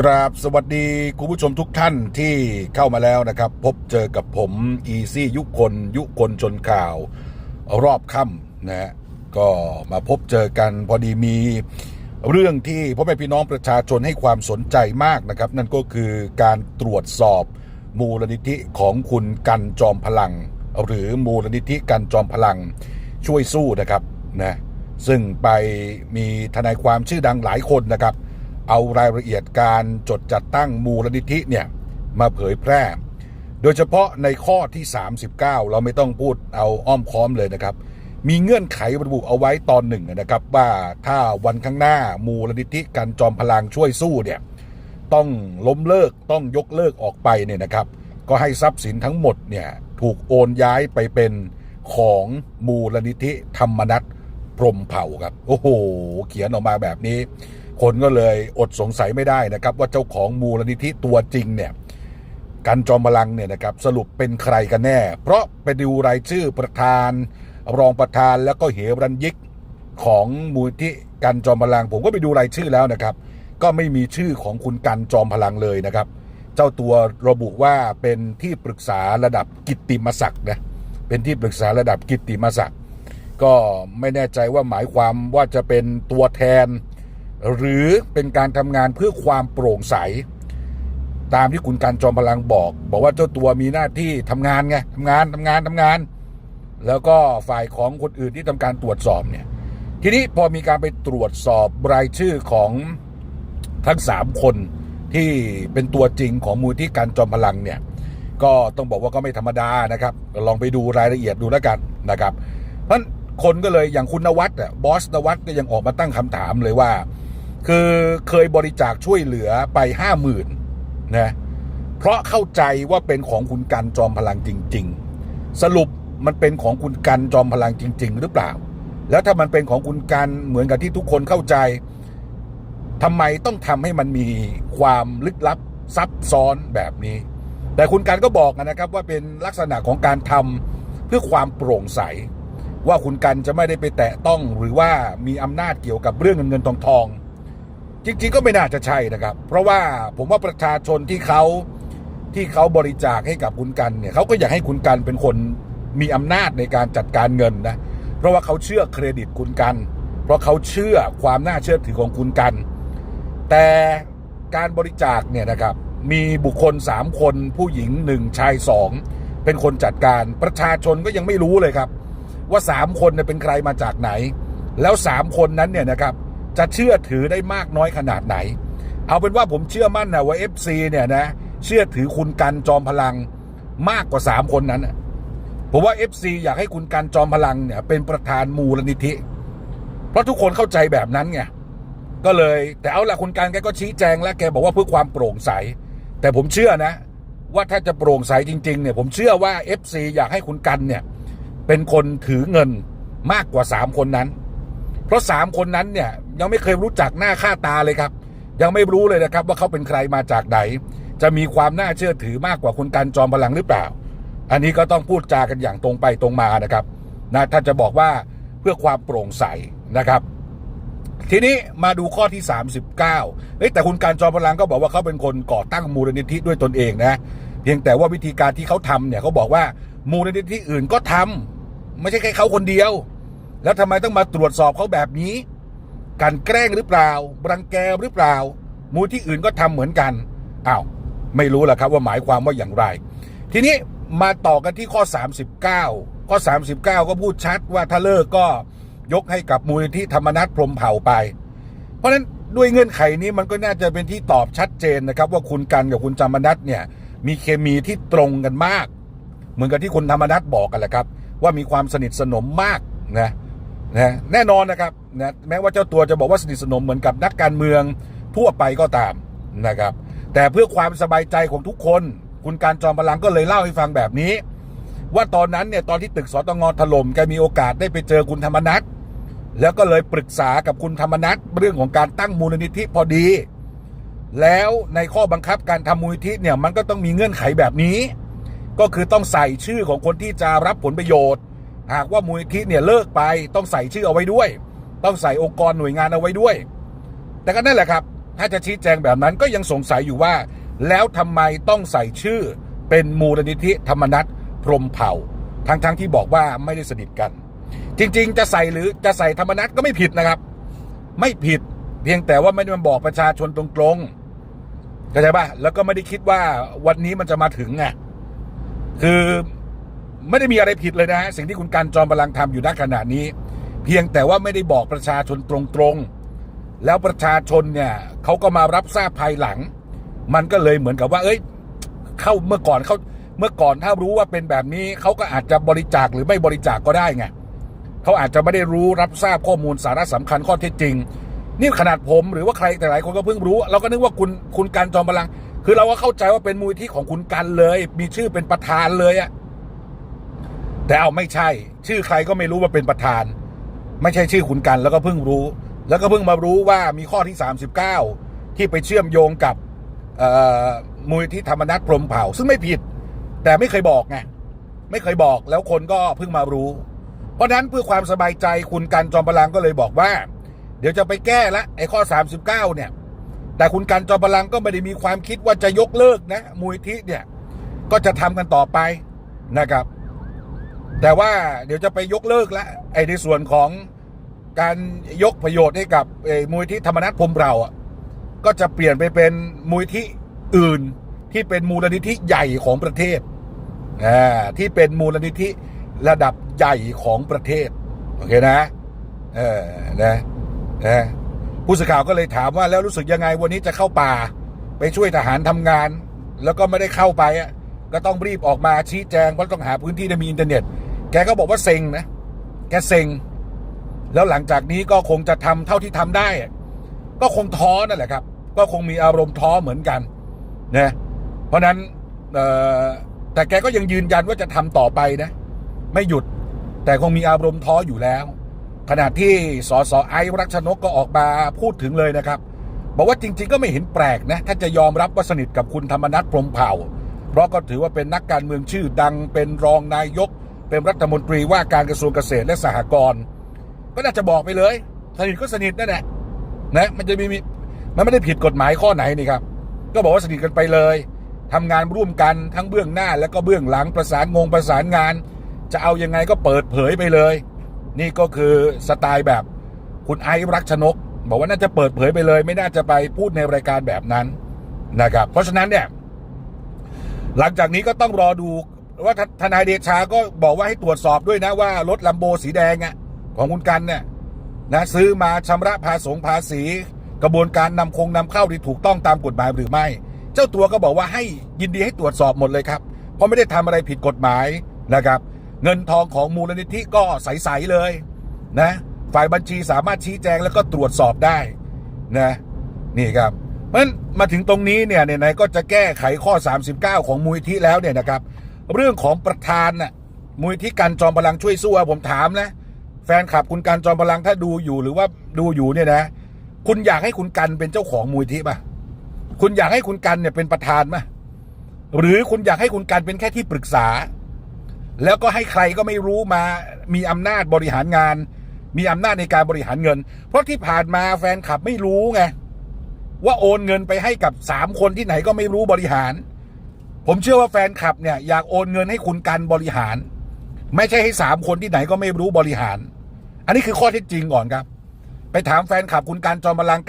กราบสวัสดีคุณผู้ชมทุกท่านที่เข้ามาแล้วนะครับ พบเจอกับผมอีซี่ยุคนยุคนชนข่าว รอบค่ำนะฮะก็มาพบเจอกันพอดีมีเรื่องที่พ่อแม่พี่น้องประชาชนให้ความสนใจมากนะครับ นั่นก็คือการตรวจสอบมูลนิธิของคุณกันจอมพลัง หรือมูลนิธิกันจอมพลังช่วยสู้นะครับนะซึ่งไปมีทนายความชื่อดังหลายคนนะครับ เอารายละเอียดการจดจัดตั้งมูลนิธิเนี่ยมาเผยแพร่ โดยเฉพาะในข้อที่ 39 เราไม่ต้องพูดเอาอ้อมค้อมเลยนะครับ มีเงื่อนไขระบุเอาไว้ตอนหนึ่งนะครับ ว่าถ้าวันข้างหน้ามูลนิธิการจอมพลังช่วยสู้เนี่ยต้องล้มเลิกต้องยกเลิกออกไปเนี่ยนะครับ ก็ให้ทรัพย์สินทั้งหมดเนี่ยถูกโอนย้ายไปเป็นของมูลนิธิธรรมนัตพรมเผ่าครับ โอ้โห เขียนออกมาแบบนี้ คนก็เลยอดสงสัยไม่ได้นะครับ ว่าเจ้าของมูลนิธิตัวจริงเนี่ยกันจอมพลังเนี่ยนะครับสรุปเป็นใครกันแน่ เพราะไปดูรายชื่อประธาน รองประธานแล้วก็เหรัญยิกของมูลที่กันจอมพลัง ผมก็ไปดูรายชื่อแล้วนะครับ ก็ไม่มีชื่อของคุณกันจอมพลังเลยนะครับ เจ้าตัวระบุว่าเป็นที่ปรึกษาระดับกิตติมศักดิ์นะเป็นที่ปรึกษาระดับกิตติมศักดิ์ก็ไม่แน่ใจว่าหมายความว่าจะเป็นตัวแทน หรือเป็นการทำงานเพื่อความโปร่งใส ตามที่คุณการจอมพลังบอก บอกว่าเจ้าตัวมีหน้าที่ทำงานไงทำงานทำงานทำงาน แล้วก็ฝ่ายของคนอื่นที่ทำการตรวจสอบเนี่ยทีนี้พอมีการไปตรวจสอบรายชื่อของทั้งสามคนที่เป็นตัวจริงของมูลที่การจอมพลังเนี่ยก็ต้องบอกว่าก็ไม่ธรรมดานะครับ ลองไปดูรายละเอียดดูแล้วกันนะครับ เพราะคนก็เลยอย่างคุณนวัดอะบอสนวัดก็ยังออกมาตั้งคำถามเลยว่า คือเคยบริจาคช่วยเหลือไปห้าหมื่นนะเพราะเข้าใจว่าเป็นของคุณกันจอมพลังจริง ๆ สรุปมันเป็นของคุณกันจอมพลังจริง ๆ หรือเปล่า แล้วถ้ามันเป็นของคุณกันเหมือนกับที่ทุกคนเข้าใจทำไมต้องทำให้มันมีความลึกลับซับซ้อนแบบนี้ แต่คุณกันก็บอกนะครับว่าเป็นลักษณะของการทำเพื่อความโปร่งใส ว่าคุณกันจะไม่ได้ไปแตะต้องหรือว่ามีอำนาจเกี่ยวกับเรื่องเงินเงินทองทอง จริง ๆ ก็ไม่น่าจะใช่นะครับ เพราะว่าผมว่าประชาชนที่เขาที่เขาบริจาคให้กับคุณกันเนี่ยเขาก็อยากให้คุณกันเป็นคนมีอำนาจในการจัดการเงินนะเพราะว่าเขาเชื่อเครดิตคุณกัน เพราะเขาเชื่อความน่าเชื่อถือของคุณกัน แต่การบริจาคเนี่ยนะครับมีบุคคล 3 คนผู้หญิง 1 ชาย 2 เป็นคนจัดการประชาชนก็ยังไม่รู้เลยครับ ว่า 3 คนเนี่ยเป็นใครมาจากไหน แล้ว 3 คนนั้นเนี่ยนะครับ จะเชื่อถือได้มากน้อยขนาดไหน เอาเป็นว่าผมเชื่อมั่นนะว่า FC เนี่ยนะเชื่อถือคุณกันจอมพลังมากกว่า 3 คนนั้นผมว่า FC อยากให้คุณกันจอมพลังเนี่ยเป็นประธานมูลนิธิ เพราะทุกคนเข้าใจแบบนั้นไงก็เลยแต่เอาละคุณการแกก็ชี้แจงแล้วแกบอกว่าเพื่อความโปร่งใส แต่ผมเชื่อนะ ว่าถ้าจะโปร่งใสจริง ๆ เนี่ย ผมเชื่อว่า FC อยากให้คุณกันเนี่ย เป็นคนถือเงินมากกว่า 3 คนนั้น เพราะ 3 คนนั้นเนี่ย ยังไม่เคยรู้จักหน้าค่าตาเลยครับ ยังไม่รู้เลยนะครับ ว่าเขาเป็นใครมาจากไหน จะมีความน่าเชื่อถือมากกว่าคุณกันจอมพลังหรือเปล่า อันนี้ก็ต้องพูดจากันอย่างตรงไปตรงมานะครับนะถ้านจะบอกว่าเพื่อความโปร่งใสนะครับ ทีนี้มาดูข้อที่ 39เฮ้แต่คุณการจอมพลังก็บอกว่าเขาเป็นคนก่อตั้งมูลนิธิด้วยตนเองนะเพียงแต่ว่าวิธีการที่เขาทำเนี่ยเขาบอกว่ามูลนิธิอื่นก็ทำไม่ใช่แค่เขาคนเดียว แล้วทำไมต้องมาตรวจสอบเขาแบบนี้ กันแกล้งหรือเปล่ารังแกหรือเปล่า มูลที่อื่นก็ทำเหมือนกันอ้าวไม่รู้แหละครับว่าหมายความว่าอย่างไร ทีนี้มาต่อกันที่ข้อ 39 ข้อ 39 ก็พูดชัดว่าถ้าเลิกก็ยกให้กับมูลนิธิธรรมนัตพรมเผ่าไป เพราะฉะนั้นด้วยเงื่อนไขนี้มันก็น่าจะเป็นที่ตอบชัดเจนนะครับ ว่าคุณกันกับคุณธรรมนัตเนี่ยมีเคมีที่ตรงกันมาก เหมือนกับที่คุณธรรมนัตบอกกันแหละครับ ว่ามีความสนิทสนมมากนะ นะแน่นอนนะครับนะแม้ว่าเจ้าตัวจะบอกว่าสนิทสนมเหมือนกับนักการเมืองทั่วไปก็ตามนะครับ แต่เพื่อความสบายใจของทุกคน คุณการจอมพลังก็เลยเล่าให้ฟังแบบนี้ ว่าตอนนั้นเนี่ยตอนที่ตึกสตงถล่มแกมีโอกาสได้ไปเจอคุณธรรมนัทแล้วก็เลยปรึกษากับคุณธรรมนัทเรื่องของการตั้งมูลนิธิพอดี แล้วในข้อบังคับการทำมูลนิธิเนี่ยมันก็ต้องมีเงื่อนไขแบบนี้ ก็คือต้องใส่ชื่อของคนที่จะรับผลประโยชน์ หากว่ามูลนิธิเนี่ยเลิกไปต้องใส่ชื่อเอาไว้ด้วย ต้องใส่องค์กรหน่วยงานเอาไว้ด้วย แต่ก็นั่นแหละครับ ถ้าจะชี้แจงแบบนั้นก็ยังสงสัยอยู่ว่า แล้วทำไมต้องใส่ชื่อเป็นมูลนิธิธรรมนัตพรหมเผ่า ทั้งๆทที่บอกว่าไม่ได้สนิทกัน จริง ๆ จะใส่หรือจะใส่ธรรมนัตก็ไม่ผิดนะครับ ไม่ผิดเพียงแต่ว่าไม่ได้มาบอกประชาชนตรงๆเข้าใจป่ะแล้วก็ไม่ได้คิดว่าวันนี้มันจะมาถึงไงคือ ไม่ได้มีอะไรผิดเลยนะฮะสิ่งที่คุณการจอมพลังทำอยู่ณขณะนี้ เพียงแต่ว่าไม่ได้บอกประชาชนตรงๆ แล้วประชาชนเนี่ยเขาก็มารับทราบภายหลัง มันก็เลยเหมือนกับว่า เอ้ย เข้าเมื่อก่อนเขาเมื่อก่อนถ้ารู้ว่าเป็นแบบนี้เขาก็อาจจะบริจาคหรือไม่บริจาคก็ได้ไงเขาอาจจะไม่ได้รู้รับทราบข้อมูลสาระสำคัญข้อเท็จจริง นี่ขนาดผมหรือว่าใครแต่หลายคนก็เพิ่งรู้ เราก็นึกว่าคุณคุณการจอมพลัง คือเราก็เข้าใจว่าเป็นมูลที่ของคุณกันเลย มีชื่อเป็นประธานเลยอะ แต่เอาไม่ใช่ ชื่อใครก็ไม่รู้ว่าเป็นประธาน ไม่ใช่ชื่อคุณกันแล้วก็เพิ่งรู้ แล้วก็เพิ่งมารู้ว่ามีข้อที่ 39 ที่ไปเชื่อมโยงกับมูลที่ธรรมนัตพรหมเผ่า ซึ่งไม่ผิด แต่ไม่เคยบอกไงไม่เคยบอกแล้วคนก็เพิ่งมารู้ เพราะนั้นเพื่อความสบายใจคุณกันจอมพลังก็เลยบอกว่า เดี๋ยวจะไปแก้ละไอ้ข้อ 39 เนี่ย แต่คุณกันจอมพลังก็ไม่ได้มีความคิดว่าจะยกเลิกนะมูลที่เนี่ยก็จะทำกันต่อไปนะครับ แต่ว่าเดี๋ยวจะไปยกเลิกละไอ้ในส่วนของการยกประโยชน์ให้กับมูลที่ธรรมนัตพรมเราอะก็จะเปลี่ยนไปเป็นมูลที่อื่นที่เป็นมูลนิธิใหญ่ของประเทศอ่าที่เป็นมูลนิธิระดับใหญ่ของประเทศ โอเคนะเออนะนะผู้สื่อข่าวก็เลยถามว่าแล้วรู้สึกยังไงวันนี้จะเข้าป่า ไปช่วยทหารทำงาน แล้วก็ไม่ได้เข้าไปอะ ก็ต้องรีบออกมาชี้แจงเพราต้องหาพื้นที่ที่มีอินเทอร์เน็ต แกก็บอกว่าเซ็งนะ แกเซ็ง แล้วหลังจากนี้ก็คงจะทำเท่าที่ทำได้ ก็คงท้อนั่นแหละครับ ก็คงมีอารมณ์ท้อเหมือนกันนะเพราะนั้นแต่แกก็ยังยืนยันว่าจะทำต่อไปนะ ไม่หยุดแต่คงมีอารมณ์ท้ออยู่แล้ว ขณะที่สสไอรักชนกก็ออกมาพูดถึงเลยนะครับ บอกว่าจริง ๆ ก็ไม่เห็นแปลกนะ ถ้าจะยอมรับว่าสนิทกับคุณธรรมนัฐพรหมเผ่า เพราะก็ถือว่าเป็นนักการเมืองชื่อดัง เป็นรองนายก เป็นรัฐมนตรีว่าการกระทรวงเกษตรและสหกรณ์ก็น่าจะบอกไปเลย สนิทก็สนิทนั่นแหละนะมันจะมีมันไม่ได้ผิดกฎหมายข้อไหนนี่ครับ ก็บอกว่าสนิทกันไปเลยทำงานร่วมกันทั้งเบื้องหน้า และก็เบื้องหลังประสานงงประสานงาน จะเอายังไงก็เปิดเผยไปเลย นี่ก็คือสไตล์แบบคุณไอซ์รักชนก บอกว่าน่าจะเปิดเผยไปเลย ไม่น่าจะไปพูดในรายการแบบนั้นนะครับ เพราะฉะนั้นเนี่ย หลังจากนี้ก็ต้องรอดูว่าทนายเดชาก็บอกว่าให้ตรวจสอบด้วยนะว่ารถลัมโบสีแดงอะของคุณกันเนี่ยนะซื้อมาชำระภาษงภาษี กระบวนการนำคงนำเข้าที่ถูกต้องตามกฎหมายหรือไม่ เจ้าตัวก็บอกว่าให้ยินดีให้ตรวจสอบหมดเลยครับ เพราะไม่ได้ทำอะไรผิดกฎหมายนะครับ เงินทองของมูลนิธิก็ใสๆเลยนะฝ่ายบัญชีสามารถชี้แจงแล้วก็ตรวจสอบได้นะนี่ครับ เพราะฉะนั้นมาถึงตรงนี้เนี่ยไหนก็จะแก้ไขข้อ 39 ของมูลนิธิแล้วเนี่ยนะครับ เรื่องของประธานน่ะมูลนิธิการจอมพลังช่วยสู้ผมถามนะแฟนคลับคุณการจอมพลังถ้าดูอยู่หรือว่าดูอยู่เนี่ยนะ คุณอยากให้คุณกันเป็นเจ้าของมูลนิธิป่ะคุณอยากให้คุณกันเนี่ยเป็นประธานป่ะหรือคุณอยากให้คุณกันเป็นแค่ที่ปรึกษา แล้วก็ให้ใครก็ไม่รู้มามีอำนาจบริหารงาน มีอำนาจในการบริหารเงิน เพราะที่ผ่านมาแฟนคลับไม่รู้ไง ว่าโอนเงินไปให้กับสามคนที่ไหนก็ไม่รู้บริหาร ผมเชื่อว่าแฟนคลับเนี่ยอยากโอนเงินให้คุณกันบริหาร ไม่ใช่ให้สามคนที่ไหนก็ไม่รู้บริหาร อันนี้คือข้อเท็จจริงก่อนครับ ไปถามแฟนคลับคุณกันจอมพลัง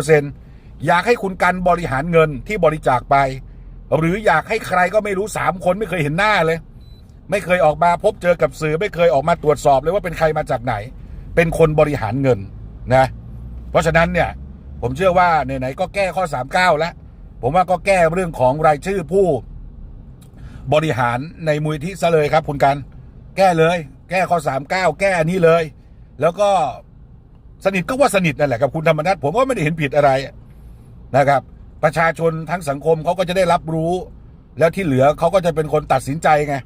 99.99%อยากให้คุณกันบริหารเงินที่บริจาคไป หรืออยากให้ใครก็ไม่รู้สามคนไม่เคยเห็นหน้าเลย ไม่เคยออกมาพบเจอกับสื่อไม่เคยออกมาตรวจสอบเลยว่าเป็นใครมาจากไหน เป็นคนบริหารเงินนะ เพราะฉะนั้นเนี่ย ผมเชื่อว่าไหนๆก็แก้ข้อ 39 แล้ว ผมว่าก็แก้เรื่องของรายชื่อผู้ บริหารในมูลที่ซะเลยครับ คุณกัน แก้เลย แก้ข้อ 39 แก้อันนี้เลย แล้วก็สนิทก็ว่าสนิทนั่นแหละกับคุณธรรมนัฐผมก็ไม่ได้เห็นผิดอะไรนะครับ ประชาชนทั้งสังคมเขาก็จะได้รับรู้ แล้วที่เหลือเขาก็จะเป็นคนตัดสินใจไง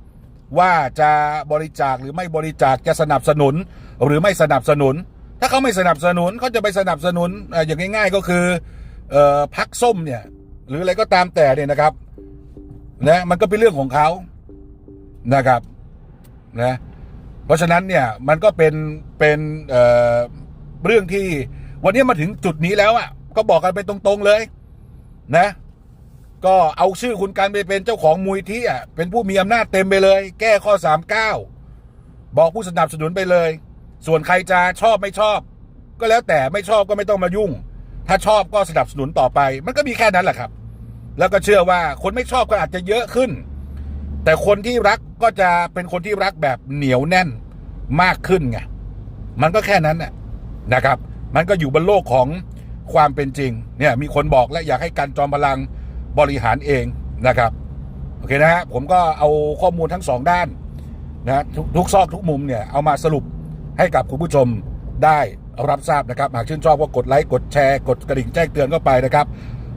ว่าจะบริจาคหรือไม่บริจาคจะสนับสนุนหรือไม่สนับสนุน ถ้าเขาไม่สนับสนุนเขาจะไปสนับสนุนอย่างง่าย ๆก็คืออพักส้มเนี่ย หรืออะไรก็ตามแต่เนี่ยนะครับนะมันก็เป็นเรื่องของเขานะครับนะเพราะฉะนั้นเนี่ยมันก็เป็นเป็นเเรื่องที่วันนี้มาถึงจุดนี้แล้วอะ ก็บอกกันไปตรงๆเลย นะ ก็เอาชื่อคุณการไปเป็นเจ้าของมูลที่อะเป็นผู้มีอำนาจเต็มไปเลย แก้ข้อ 39 บอกผู้สนับสนุนไปเลย ส่วนใครจะชอบไม่ชอบ ก็แล้วแต่ไม่ชอบก็ไม่ต้องมายุ่ง ถ้าชอบก็สนับสนุนต่อไป มันก็มีแค่นั้นแหละครับ แล้วก็เชื่อว่าคนไม่ชอบก็อาจจะเยอะขึ้น แต่คนที่รักก็จะเป็นคนที่รักแบบเหนียวแน่นมากขึ้นไงมันก็แค่นั้นน่ะนะครับ มันก็อยู่บนโลกของความเป็นจริง เนี่ยมีคนบอกและอยากให้การจอมพลังบริหารเองนะครับโอเคนะฮะผมก็เอาข้อมูลทั้งสองด้านนะททุกซอกทุกมุมเนี่ยเอามาสรุป ให้กับคุณผู้ชมได้รับทราบนะครับ หากชื่นชอบก็กดไลค์กดแชร์กดกระดิ่งแจ้งเตือนเข้าไปนะครับ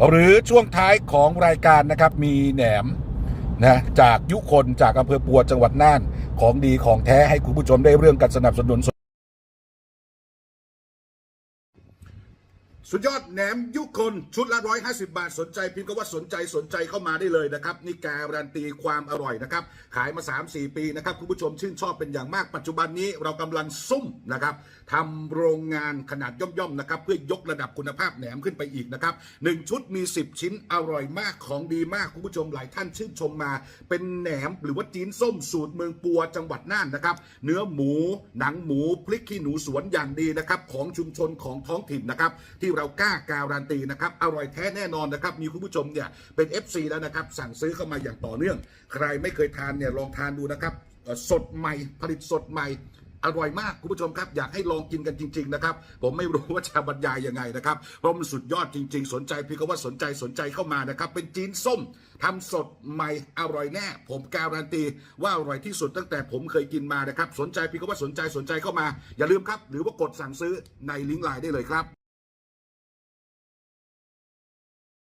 หรือช่วงท้ายของรายการนะครับมีแหนมนะจากยุคนจากอำเภอปัวจังหวัดน่านของดีของแท้ให้คุณผู้ชมได้เรื่องการสนับสนุน สุดยอดแหนมยุคนชุดละ 150 บาทสนใจพิมพ์ก็ว่าสนใจสนใจเข้ามาได้เลยนะครับ นี่การันตีความอร่อยนะครับ ขายมา 3-4 ปีนะครับ คุณผู้ชมชื่นชอบเป็นอย่างมากปัจจุบันนี้เรากำลังซุ่มนะครับทำโรงงานขนาดย่อมๆนะครับ เพื่อยกระดับคุณภาพแหนมขึ้นไปอีกนะครับหนึ่งชุดมี 10 ชิ้นอร่อยมากของดีมากคุณผู้ชมหลายท่านชื่นชมมา เป็นแหนมหรือว่าจีนส้มสูตรเมืองปัวจังหวัดน่านนะครับ เนื้อหมู หนังหมูพริกขี้หนูสวนอย่างดีนะครับของชุมชนของท้องถิ่นนะครับที่เรากล้าการันตีนะครับอร่อยแท้แน่นอนนะครับมีคุณผู้ชมเนี่ยเป็น FC แล้วนะครับสั่งซื้อเข้ามาอย่างต่อเนื่อง ใครไม่เคยทานเนี่ยลองทานดูนะครับสดใหม่ผลิตสดใหม่อร่อยมากคุณผู้ชมครับ อยากให้ลองกินกันจริง ๆ นะครับ ผมไม่รู้ว่าจะบรรยายยังไงนะครับเพราะมันสุดยอดจริง ๆ สนใจพี่ก็ว่าสนใจสนใจเข้ามานะครับ เป็นจีนส้มทำสดใหม่อร่อยแน่ ผมการันตีว่าอร่อยที่สุดตั้งแต่ผมเคยกินมานะครับ สนใจพี่ก็ว่าสนใจสนใจเข้ามา อย่าลืมครับ หรือว่ากดสั่งซื้อในลิงก์ไลน์ได้เลยครับ